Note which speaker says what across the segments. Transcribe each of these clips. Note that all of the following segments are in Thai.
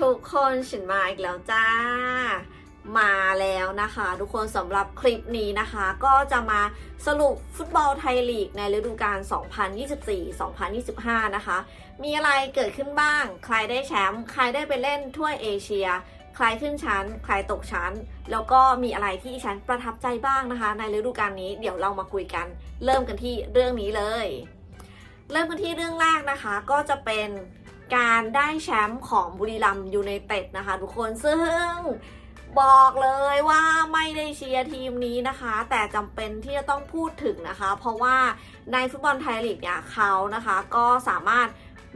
Speaker 1: ทุกคนฉันมาอีกแล้วจ้า มาแล้วนะคะ ทุกคนสำหรับคลิปนี้นะคะ ก็จะมาสรุปฟุตบอลไทยลีกในฤดูกาล 2024-2025 นะคะ มีอะไรเกิดขึ้นบ้าง ใครได้แชมป์ใครได้ไปเล่นถ้วยเอเชีย ใครขึ้นชั้น ใครตกชั้น แล้วก็มีอะไรที่ฉันประทับใจบ้างนะคะ ในฤดูกาลนี้เดี๋ยวเรามาคุยกัน เริ่มกันที่เรื่องนี้เลย เริ่มกันที่เรื่องแรกนะคะ ก็จะเป็น การได้แชมป์ของบุรีรัมย์ยูไนเต็ดนะคะทุกคนซึ่งบอกเลยว่าไม่ได้เชียร์ทีมนี้นะคะ แต่จำเป็นที่จะต้องพูดถึงนะคะ เพราะว่าในฟุตบอลไทยลีกเนี่ยเขานะคะก็สามารถ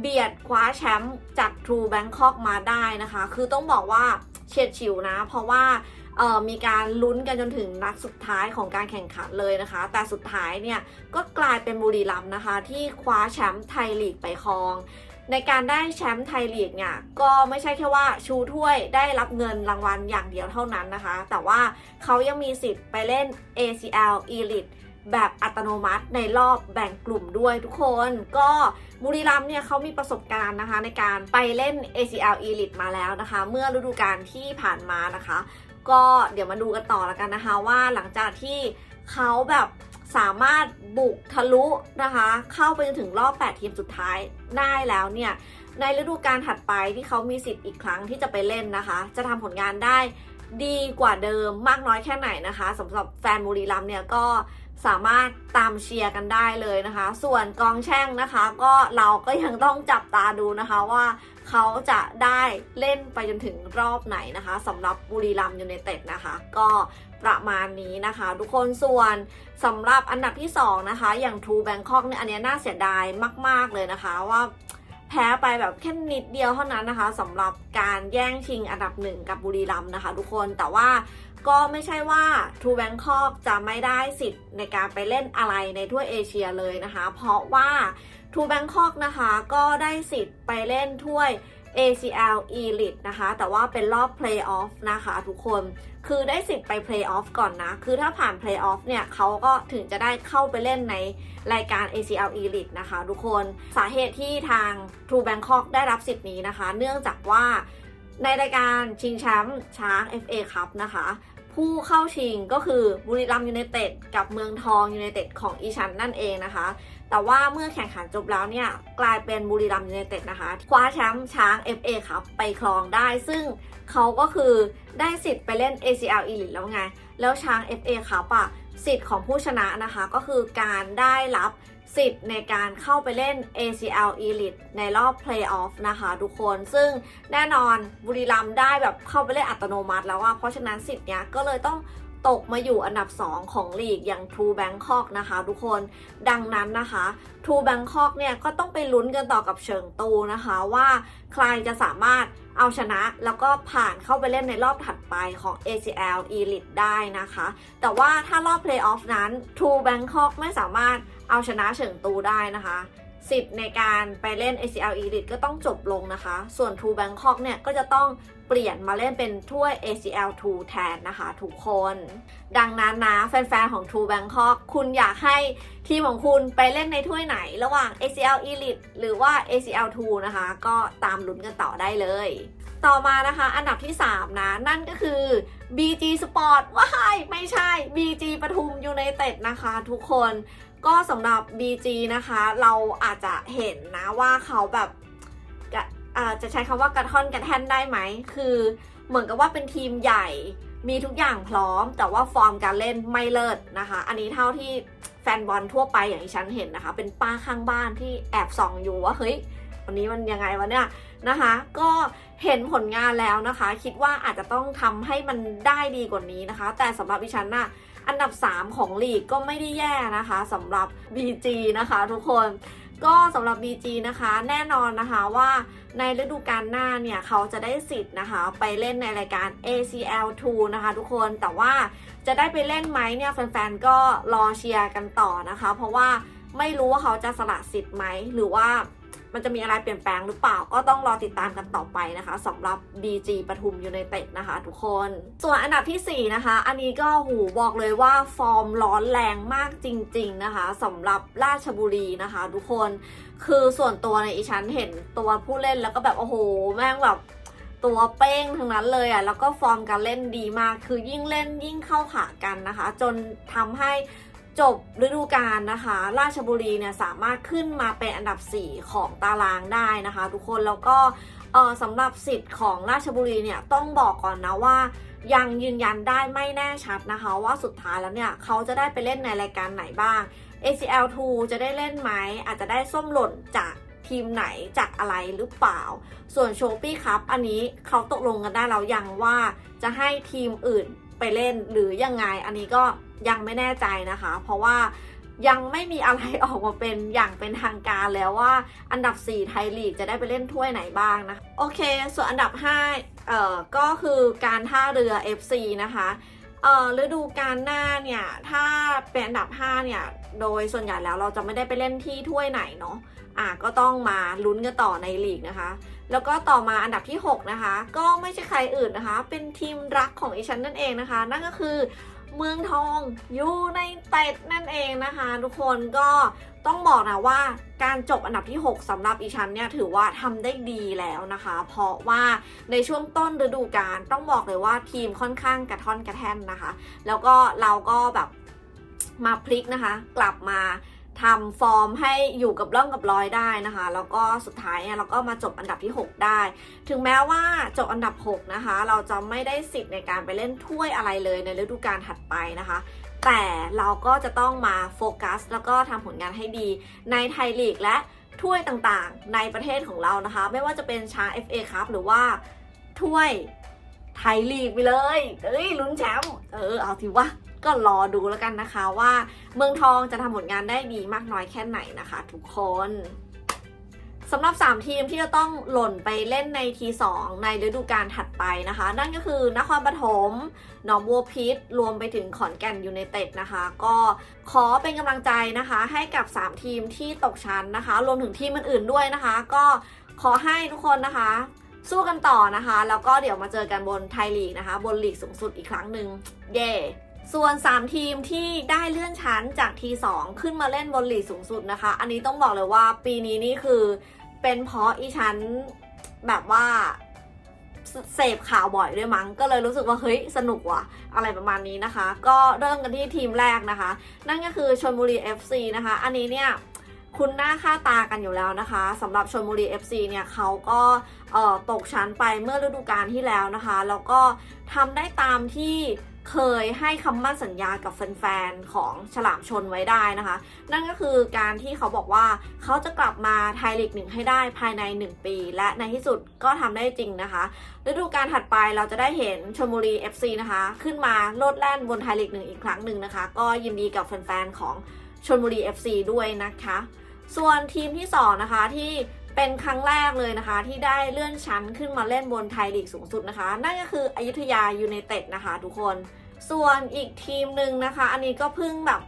Speaker 1: เบียดคว้าแชมป์จากทรูแบงคอกมาได้นะคะ คือต้องบอกว่าเฉียดฉิวนะ เพราะว่ามีการลุ้นกันจนถึงนัดสุดท้ายของการแข่งขันเลยนะคะ แต่สุดท้ายเนี่ยก็กลายเป็นบุรีรัมย์นะคะ ที่คว้าแชมป์ไทยลีกไปครอง ในการได้แชมป์ไทยลีกเนี่ยก็ไม่ใช่แค่ว่าชูถ้วยได้รับเงินรางวัลอย่างเดียวเท่านั้นนะคะ แต่ว่าเขายังมีสิทธิ์ไปเล่น ACL Elite แบบอัตโนมัติในรอบแบ่งกลุ่มด้วยทุกคนก็บุรีรัมเนี่ยเขามีประสบการณ์นะคะ ในการไปเล่น ACL Elite มาแล้วนะคะ เมื่อฤดูกาลที่ผ่านมานะคะ ก็เดี๋ยวมาดูกันต่อแล้วกันนะคะว่าหลังจากที่เขาแบบ สามารถบุกทะลุนะคะ เข้าไปจนถึงรอบ 8 ทีมสุดท้ายได้แล้วเนี่ย ในฤดูกาลถัดไปที่เขามีสิทธิ์อีกครั้งที่จะไปเล่นนะคะ จะทำผลงานได้ดีกว่าเดิมมากน้อยแค่ไหนนะคะสำหรับแฟนบุรีรัมเนี่ยก็สามารถตามเชียร์กันได้เลยนะคะ ส่วนกองแช่งนะคะ ก็เราก็ยังต้องจับตาดูนะคะว่าเขาจะได้เล่นไปจนถึงรอบไหนนะคะสำหรับบุรีรัมย์ยูไนเต็ดนะคะ ก็ ประมาณนี้นะคะ ทุกคนส่วนสำหรับอันดับที่สองนะคะ อย่างทูแบงคอกเนี่ยอันนี้น่าเสียดายมาก ๆ เลยนะคะว่าแพ้ไปแบบแค่นิดเดียวเท่านั้นนะคะสำหรับการแย่งชิงอันดับหนึ่งกับบุรีรัมย์นะคะทุกคนแต่ว่าก็ไม่ใช่ว่าทูแบงคอกจะไม่ได้สิทธิ์ในการไปเล่นอะไรในทั่วเอเชียเลยนะคะ เพราะว่าทูแบงคอกนะคะก็ได้สิทธิ์ไปเล่นถ้วย ACL Elite นะคะ แต่ว่าเป็นรอบ Playoff นะคะทุกคน คือได้สิทธิ์ไป Playoff ก่อนนะ คือถ้าผ่าน Playoff เนี่ยเขาก็ถึงจะได้เข้าไปเล่นในรายการ ACL Elite นะคะทุกคน สาเหตุที่ทาง True Bangkok ได้รับสิทธิ์นี้นะคะ เนื่องจากว่าในรายการชิงแชมป์ช้าง FA Cup นะคะ ผู้เข้าชิงก็คือบุรีรัมย์ยูไนเต็ดกับเมืองทองยูไนเต็ดของอีชันนั่นเองนะคะ แต่ว่าเมื่อแข่งขันจบแล้วเนี่ยกลายเป็นบุรีรัมย์ยูไนเต็ดนะคะคว้าแชมป์ช้าง FA ครับไปครองได้ ซึ่งเขาก็คือได้สิทธิ์ไปเล่น ACL Elite แล้วไง แล้วช้าง FA ครับอะสิทธิ์ของผู้ชนะนะคะก็คือการได้รับสิทธิ์ในการเข้าไปเล่น ACL Elite ในรอบ Playoff นะคะทุกคน ซึ่งแน่นอนบุรีรัมย์ได้แบบเข้าไปเล่นอัตโนมัติแล้วว่าเพราะฉะนั้นสิทธิ์เนี้ยก็เลยต้อง ตกมาอยู่อันดับ 2 ของลีกอย่าง True Bangkok นะคะทุกคนดังนั้นนะคะ True Bangkok เนี่ยก็ต้องไปลุ้นกันต่อกับเฉิงตูนะคะว่าใครจะสามารถเอาชนะแล้วก็ผ่านเข้าไปเล่นในรอบถัดไปของ ACL Elite ได้นะคะ แต่ว่าถ้ารอบ Playoff นั้น True Bangkok ไม่สามารถเอาชนะเฉิงตูได้นะคะสิทธิ์ในการไปเล่น ACL Elite ก็ต้องจบลงนะคะ ส่วน True Bangkok เนี่ยก็จะต้อง เปลี่ยนมาเล่นเป็นถ้วย ACL 2 แทนนะคะทุกคน ดังนั้นนะแฟนๆ ของ True Bangkok คุณอยากให้ทีมของคุณไปเล่นในถ้วยไหนระหว่าง ACL Elite หรือว่า ACL 2 นะคะ ก็ตามลุ้นกันต่อได้เลย ต่อมานะคะ อันดับที่ 3 นะ นั่นก็คือ BG Sport ว้ายไม่ใช่ BG ปทุมยูไนเต็ดนะคะทุกคนก็สำหรับ BG นะคะ เราอาจจะเห็นนะว่าเขาแบบ จะใช้คำว่ากระท่อนกระแท่นได้ไหม คือเหมือนกับว่าเป็นทีมใหญ่มีทุกอย่างพร้อม แต่ว่าฟอร์มการเล่นไม่เลิศนะคะ อันนี้เท่าที่แฟนบอลทั่วไปอย่างที่ฉันเห็นนะคะ เป็นป้าข้างบ้านที่แอบส่องอยู่ว่าเฮ้ยวันนี้มันยังไงวะเนี่ยนะคะ ก็เห็นผลงานแล้วนะคะ คิดว่าอาจจะต้องทำให้มันได้ดีกว่านี้นะคะ แต่สำหรับดิฉันน่ะอันดับ 3 ของลีกก็ไม่ได้แย่นะคะสำหรับ BG นะคะทุกคน ก็สำหรับ BG นะคะแน่นอนนะคะว่าในฤดูกาลหน้าเนี่ย เขาจะได้สิทธิ์นะคะ ไปเล่นในรายการ ACL 2 นะคะทุกคนแต่ว่าจะได้ไปเล่นไหมเนี่ย แฟนๆ ก็รอเชียร์กันต่อนะคะ เพราะว่าไม่รู้ว่าเขาจะสละสิทธิ์ไหม หรือว่า มันจะมีอะไรเปลี่ยนแปลงหรือเปล่าก็ต้องรอติดตามกันต่อไปนะคะสำหรับ BG ปทุมยูไนเต็ดนะคะ ทุกคน ส่วนอันดับทีสี่ 4 นะคะ อันนี้ก็หูบอกเลยว่าฟอร์มร้อนแรงมากจริง ๆนะคะสำหรับราชบุรีนะคะ ทุกคนคือส่วนตัวในอีฉันเห็นตัวผู้เล่นแล้วก็แบบโอ้โห แม่งแบบตัวเป้งทั้งนั้นเลยอะแล้วก็ฟอร์มการเล่นดีมาก คือยิ่งเล่นยิ่งเข้าขากันนะคะ จนทำให้ จบฤดูกาลนะคะ ราชบุรีเนี่ยสามารถขึ้นมาเป็นอันดับ 4 ของตารางได้นะคะ ทุกคนแล้วก็สำหรับสิทธิ์ของราชบุรีเนี่ยต้องบอกก่อนนะว่ายังยืนยันได้ไม่แน่ชัดนะคะ ว่าสุดท้ายแล้วเนี่ยเขาจะได้ไปเล่นในรายการไหนบ้าง ACL 2จะได้เล่นไหมอาจจะได้ส้มหล่นจากทีมไหนจากอะไรหรือเปล่า ส่วนโชปี้ครับอันนี้เขาตกลงกันได้แล้วยังว่าจะให้ทีมอื่นไปเล่นหรือยังไง อันนี้ก็ ยังไม่แน่ใจนะคะ เพราะว่ายังไม่มีอะไรออกมาเป็นอย่างเป็นทางการแล้วว่า อันดับ 4 ไทยลีกจะได้ไปเล่นถ้วยไหนบ้างนะโอเค ส่วนอันดับ 5 เอ่อ ก็คือการท่าเรือ FC นะคะเอ่อฤดูกาลหน้าเนี่ย ถ้าเป็นอันดับ 5 เนี่ย โดยส่วนใหญ่แล้วเราจะไม่ได้ไปเล่นที่ถ้วยไหนเนาะอะก็ต้องมาลุ้นกันต่อในลีกนะคะ แล้วก็ต่อมาอันดับที่ 6 นะคะ ก็ไม่ใช่ใครอื่นนะคะ เป็นทีมรักของอีฉันนั่นเองนะคะ นั่นก็คือเมืองทองยูไนเต็ดนั่นเองนะคะ ทุกคนก็ต้องบอกนะว่าการจบอันดับที่ 6สำหรับอีฉันเนี่ยถือว่าทำได้ดีแล้วนะคะ เพราะว่าในช่วงต้นฤดูกาลต้องบอกเลยว่าทีมค่อนข้างกระท่อนกระแท่นนะคะ แล้วก็เราก็แบบมาพลิกนะคะ กลับมา ทำฟอร์มให้อยู่กับร่องกับรอยได้นะคะ แล้วก็สุดท้ายเนี่ยเราก็มาจบอันดับที่ 6 ได้ ถึงแม้ว่าจบอันดับ 6 นะคะ เราจะไม่ได้สิทธิ์ในการไปเล่นถ้วยอะไรเลยในฤดูกาลถัดไปนะคะ แต่เราก็จะต้องมาโฟกัส แล้วก็ทำผลงานให้ดีในไทยลีกและถ้วยต่างๆ ในประเทศของเรานะคะ ไม่ว่าจะเป็นช้าง FA ครับหรือว่าถ้วยไทยลีกไปเลย เอ้ยลุ้นแชมป์ เออ เอาทีวะ ก็รอดูแล้วกันนะคะว่าเมืองทองจะทำผลงานได้ดีมากน้อยแค่ไหนนะคะ ทุกคนสำหรับ 3 ทีมที่จะต้องหล่นไปเล่นในที2ในฤดูกาลถัดไปนะคะ นั่นก็คือนครปฐมหนองบัวพิษรวมไปถึงขอนแก่นยูไนเต็ดนะคะ ก็ขอเป็นกำลังใจนะคะ ให้กับ 3 ทีมที่ตกชั้นนะคะ รวมถึงทีมอื่นๆด้วยนะคะ ก็ขอให้ทุกคนนะคะ สู้กันต่อนะคะ แล้วก็เดี๋ยวมาเจอกันบนไทยลีกนะคะ บนลีกสูงสุดอีกครั้งหนึ่งเย่ ส่วน 3 ทีมที่ได้เลื่อนชั้นจากที2ขึ้นมาเล่นบนลีกสูงสุดนะคะ อันนี้ต้องบอกเลยว่าปีนี้นี่คือเป็นเพราะอีชั้นแบบว่าเสพข่าวบ่อยด้วยมั้ง ก็เลยรู้สึกว่าเฮ้ยสนุกว่ะ อะไรประมาณนี้นะคะ ก็เริ่มกันที่ทีมแรกนะคะ นั่นก็คือชลบุรี FC นะคะ อันนี้เนี่ยคุณหน้าค่าตากันอยู่แล้วนะคะสำหรับชลบุรี FC เนี่ยเขาก็ตกชั้นไปเมื่อฤดูกาลที่แล้วนะคะ แล้วก็ทำได้ตามที่ เคยให้คำมั่นสัญญากับแฟนๆของฉลามชนไว้ได้นะคะ นั่นก็คือการที่เขาบอกว่าเขาจะกลับมาไทยลีกหนึ่งให้ได้ภายใน 1 ปี และในที่สุดก็ทำได้จริงนะคะฤดูกาลถัดไปเราจะได้เห็นชลบุรี FC นะคะ ขึ้นมาโลดแล่นบนไทยลีกหนึ่งอีกครั้งหนึ่งนะคะ ก็ยินดีกับแฟนๆของชลบุรี FC ด้วยนะคะ ส่วนทีมที่ 2 นะคะที่ เป็นครั้งแรกเลยนะคะ ที่ได้เลื่อนชั้นขึ้นมาเล่นบนไทยลีกสูงสุดนะคะ นั่นก็คืออยุธยายูไนเต็ดนะคะ ทุกคน ส่วนอีกทีมหนึ่งนะคะ อันนี้ก็เพิ่งแบบ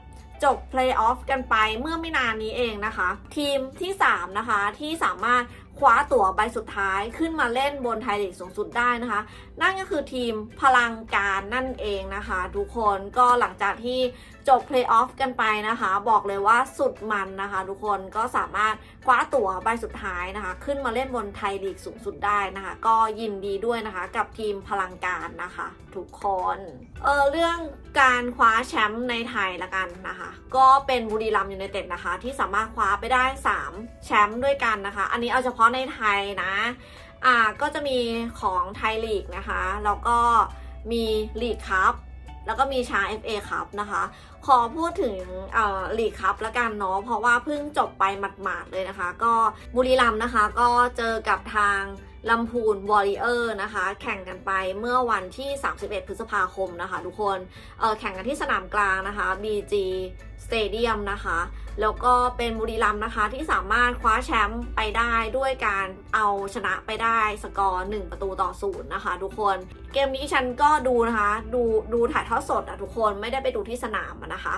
Speaker 1: จบเพลย์ออฟกันไปเมื่อไม่นานนี้เองนะคะ ทีมที่ 3 นะคะ ที่สามารถคว้าตั๋วใบสุดท้ายขึ้นมาเล่นบนไทยลีกสูงสุดได้นะคะ นั่นก็คือทีมพลังการนั่นเองนะคะ ทุกคนก็หลังจากที่ จบเพลย์ออฟกันไปนะคะ บอกเลยว่าสุดมันนะคะ ทุกคนก็สามารถคว้าตั๋วใบสุดท้ายนะคะ ขึ้นมาเล่นบนไทยลีกสูงสุดได้นะคะ ก็ยินดีด้วยนะคะ กับทีมพลังการนะคะ ทุกคนเออเรื่องการคว้าแชมป์ในไทยละกันนะคะ ก็เป็นบุรีรัมย์ยูไนเต็ดนะคะ ที่สามารถคว้าไปได้ 3 แชมป์ด้วยกันนะคะ อันนี้เอาเฉพาะในไทยนะอ่าก็จะมีของไทยลีกนะคะแล้วก็มีลีกคัพ แล้วก็มีช้าง FA คัพนะคะ ขอพูดถึงเอ่อลีกคับละกันเนาะเพราะว่าเพิ่งจบไปหมาดๆเลยนะคะ ก็บุรีรัมย์นะคะ ก็เจอกับทางลำพูนวอริเออร์นะคะ แข่งกันไปเมื่อวันที่ 31 พฤษภาคมนะคะ ทุกคนแข่งกันที่สนามกลางนะคะ BG Stadium นะคะ แล้วก็เป็นบุรีรัมย์นะคะที่สามารถคว้าแชมป์ไปได้ด้วยการเอาชนะไปได้สกอร์ 1 ประตูต่อศูนย์นะคะทุกคน เกมนี้ฉันก็ดูนะคะ ดูดูถ่ายทอดสดอะทุกคนไม่ได้ไปดูที่สนามนะคะ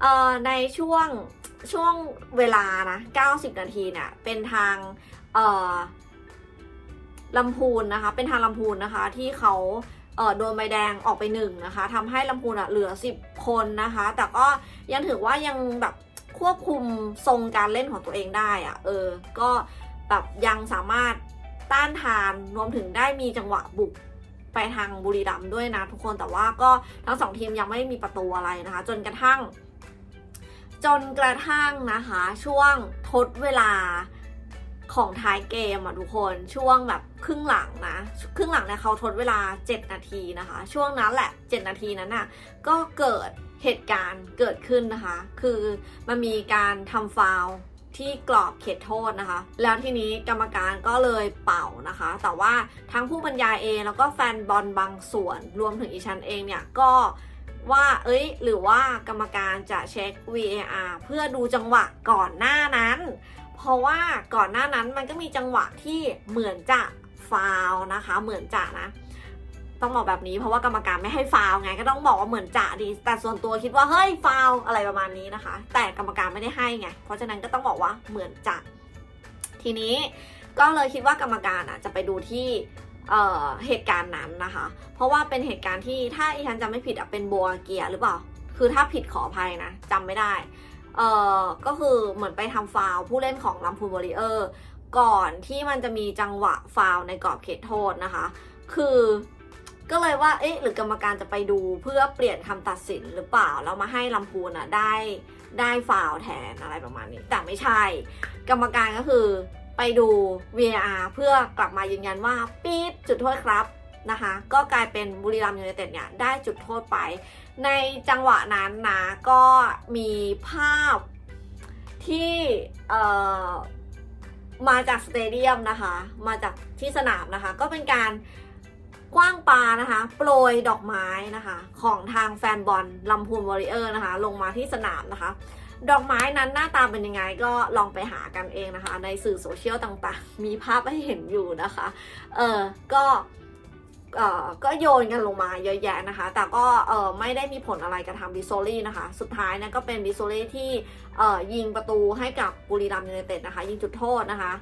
Speaker 1: เอ่อในช่วงช่วงเวลานะ 90 นาทีเนี่ยเป็นทางเอ่อลำพูนนะคะ เป็นทางลำพูนนะคะที่เขาเออโดนใบแดงออกไปหนึ่งนะคะทำให้ลำพูนอะเหลือ 10 คนนะคะ แต่ก็ยังถือว่ายังแบบ ควบคุมทรงการเล่นของตัวเองได้อะเออ ก็แบบยังสามารถต้านทานรวมถึงได้มีจังหวะบุกไปทางบุรีรัมย์ด้วยนะทุกคนแต่ว่าก็ทั้งสองทีมยังไม่มีประตูอะไรนะคะ จนกระทั่ง จนกระทั่งนะคะ ช่วงทดเวลา ของท้ายเกมอะทุกคนช่วงแบบครึ่งหลังนะครึ่งหลังเนี่ยเขาทดเวลา 7 นาทีนะคะ ช่วงนั้นแหละ 7 นาทีนั้นน่ะก็เกิดเหตุการณ์เกิดขึ้นนะคะ คือมันมีการทำฟาวที่กรอบเขตโทษนะคะ แล้วทีนี้กรรมการก็เลยเป่านะคะ แต่ว่าทั้งผู้บรรยายเองแล้วก็แฟนบอลบางส่วนรวมถึงอีชันเองเนี่ยก็ว่า เอ้ย หรือว่ากรรมการจะเช็ค VAR เพื่อดูจังหวะก่อนหน้านั้น เพราะว่าก่อนหน้านั้นมันก็มีจังหวะที่เหมือนจะฟาวนะคะ เหมือนจะนะ ต้องบอกแบบนี้เพราะว่ากรรมการไม่ให้ฟาวไงก็ต้องบอกว่าเหมือนจะดี แต่ส่วนตัวคิดว่าเฮ้ยฟาวอะไรประมาณนี้นะคะ แต่กรรมการไม่ได้ให้ไงเพราะฉะนั้นก็ต้องบอกว่าเหมือนจะทีนี้ก็เลยคิดว่ากรรมการอะจะไปดูที่เเหตุการณ์นั้นนะคะ เพราะว่าเป็นเหตุการณ์ที่ถ้าอีฉันจำไม่ผิดอะเป็นโบอาเกียหรือเปล่า คือถ้าผิดขออภัยนะจำไม่ได้ เอ่อก็คือเหมือนไปทำฟาวผู้เล่นของลำพูนวอริเออร์ก่อนที่มันจะมีจังหวะฟาวในกรอบเขตโทษนะคะ คือก็เลยว่า เอ๊ะ หรือกรรมการจะไปดูเพื่อเปลี่ยนคำตัดสินหรือเปล่า แล้วมาให้ลำพูนอะได้ได้ฟาวแทนอะไรประมาณนี้ แต่ไม่ใช่ กรรมการก็คือไปดู VAR เพื่อกลับมายืนยันว่า ปี๊ดจุดโทษครับนะคะ ก็กลายเป็นบุรีรัมย์ยูไนเต็ดเนี่ยได้จุดโทษไป ในจังหวะนั้นนะก็มีภาพที่เอ่อมาจากสเตเดียมนะคะ มาจากที่สนามนะคะ ก็เป็นการกว้างปานะคะ โปรยดอกไม้นะคะ ของทางแฟนบอลลำพูนวอริเออร์นะคะ ลงมาที่สนามนะคะ ดอกไม้นั้นหน้าตาเป็นยังไงก็ลองไปหากันเองนะคะ ในสื่อโซเชียลต่างๆ มีภาพให้เห็นอยู่นะคะ เออก็ ก็โยนกันลงมาเยอะแยะนะคะ แต่ก็ไม่ได้มีผลอะไรกับทางบิโซลี่นะคะ สุดท้ายนะก็เป็นบิโซลี่ที่ยิงประตูให้กับบุรีรัมยูไนเต็ดนะคะ ยิงจุดโทษนะคะ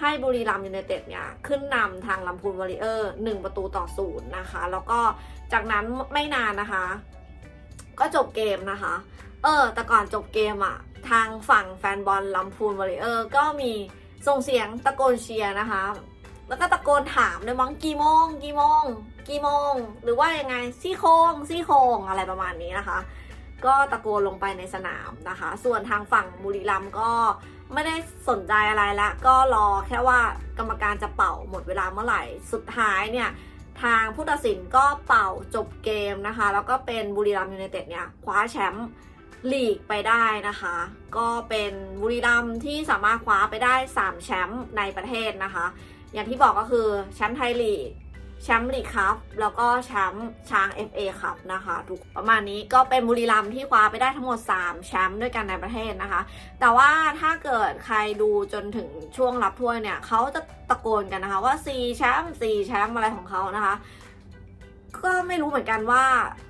Speaker 1: ให้บุรีรัมย์ยูไนเต็ดเนี่ยขึ้นนำทางลำพูนวอริเออร์หนึ่งประตูต่อศูนย์นะคะ แล้วก็จากนั้นไม่นานนะคะ ก็จบเกมนะคะ เออ แต่ก่อนจบเกมอะทางฝั่งแฟนบอลลำพูนวอริเออร์ก็มีส่งเสียงตะโกนเชียร์นะคะ แล้วก็ตะโกนถามด้วยมั้งกี่โมง กี่โมง กี่โมง หรือว่ายังไงซี่โครงซี่โครงอะไรประมาณนี้นะคะ ก็ตะโกนลงไปในสนามนะคะ ส่วนทางฝั่งบุรีรัมย์ก็ไม่ได้สนใจอะไรละ ก็รอแค่ว่ากรรมการจะเป่าหมดเวลาเมื่อไหร่ สุดท้ายเนี่ยทางผู้ตัดสินก็เป่าจบเกมนะคะ แล้วก็เป็นบุรีรัมย์ยูไนเต็ดเนี่ยคว้าแชมป์ลีกไปได้นะคะ ก็เป็นบุรีรัมย์ที่สามารถคว้าไปได้ 3 แชมป์ในประเทศนะคะ อย่างที่บอกก็คือแชมป์ไทยลีกแชมป์ลีกครับแล้วก็แชมป์ช้าง FA ครับนะคะทุกประมาณนี้ก็เป็นบุรีรัมย์ที่คว้าไปได้ทั้งหมด 3 แชมป์ด้วยกันในประเทศนะคะ แต่ว่าถ้าเกิดใครดูจนถึงช่วงรับถ้วยเนี่ยเขาจะตะโกนกันนะคะว่า 4 แชมป์ 4 แชมป์อะไรของเขานะคะ ก็ไม่รู้เหมือนกันว่า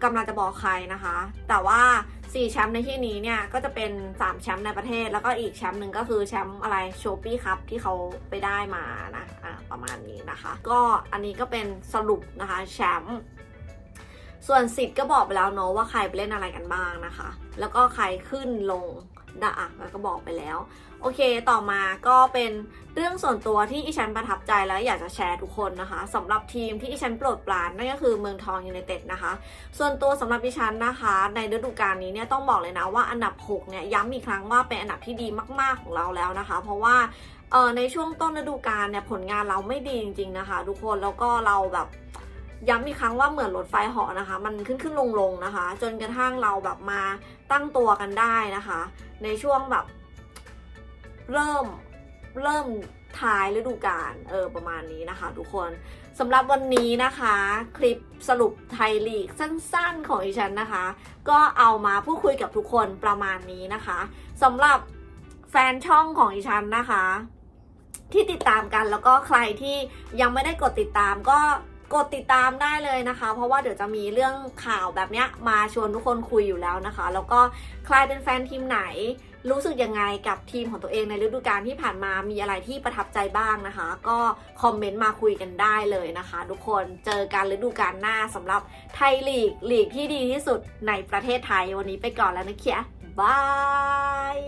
Speaker 1: กำลังจะบอกใครนะคะ แต่ว่า 4 แชมป์ในที่นี้เนี่ยก็จะเป็น 3 แชมป์ในประเทศ แล้วก็อีกแชมป์หนึ่งก็คือแชมป์อะไรโชปี้ครับที่เขาไปได้มานะอะ ประมาณนี้นะคะ ก็อันนี้ก็เป็นสรุปนะคะแชมป์ส่วนสิทธิ์ก็บอกไปแล้วเนาะว่าใครไปเล่นอะไรกันบ้างนะคะ แล้วก็ใครขึ้นลงนะอะก็บอกไปแล้ว โอเคต่อมาก็เป็นเรื่องส่วนตัวที่อีฉันประทับใจและอยากจะแชร์ทุกคนนะคะสำหรับทีมที่อีฉันโปรดปรานนั่นก็คือเมืองทองยูไนเต็ดนะคะ ส่วนตัวสำหรับดิฉันนะคะ ในฤดูกาลนี้เนี่ยต้องบอกเลยนะว่าอันดับ 6 เนี่ยย้ำอีกครั้งว่าเป็นอันดับที่ดีมาก ๆของเราแล้วนะคะ เพราะว่า เออในช่วงต้นฤดูกาลเนี่ยผลงานเราไม่ดีจริง ๆนะคะ ทุกคนแล้วก็เราแบบย้ำอีกครั้งว่าเหมือนรถไฟเหาะนะคะ มันขึ้นขึ้นลงลงนะคะ จนกระทั่งเราแบบมาตั้งตัวกันได้นะคะ ในช่วงแบบ เริ่มเริ่มท้ายฤดูกาลเออประมาณนี้นะคะ ทุกคนสำหรับวันนี้นะคะ คลิปสรุปไทยลีกสั้นๆของอีฉันนะคะ ก็เอามาพูดคุยกับทุกคนประมาณนี้นะคะสำหรับแฟนช่องของอีฉันนะคะ ที่ติดตามกัน แล้วก็ใครที่ยังไม่ได้กดติดตามก็กดติดตามได้เลยนะคะ เพราะว่าเดี๋ยวจะมีเรื่องข่าวแบบเนี้ยมาชวนทุกคนคุยอยู่แล้วนะคะ แล้วก็ใครเป็นแฟนทีมไหน รู้สึกยังไงกับทีมของตัวเองในฤดูกาลที่ผ่านมามีอะไรที่ประทับใจบ้างนะคะ ก็คอมเมนต์มาคุยกันได้เลยนะคะ ทุกคนเจอกันฤดูกาลหน้าสำหรับไทยลีกลีกที่ดีที่สุดในประเทศไทยวันนี้ไปก่อนแล้วนะเคียบาย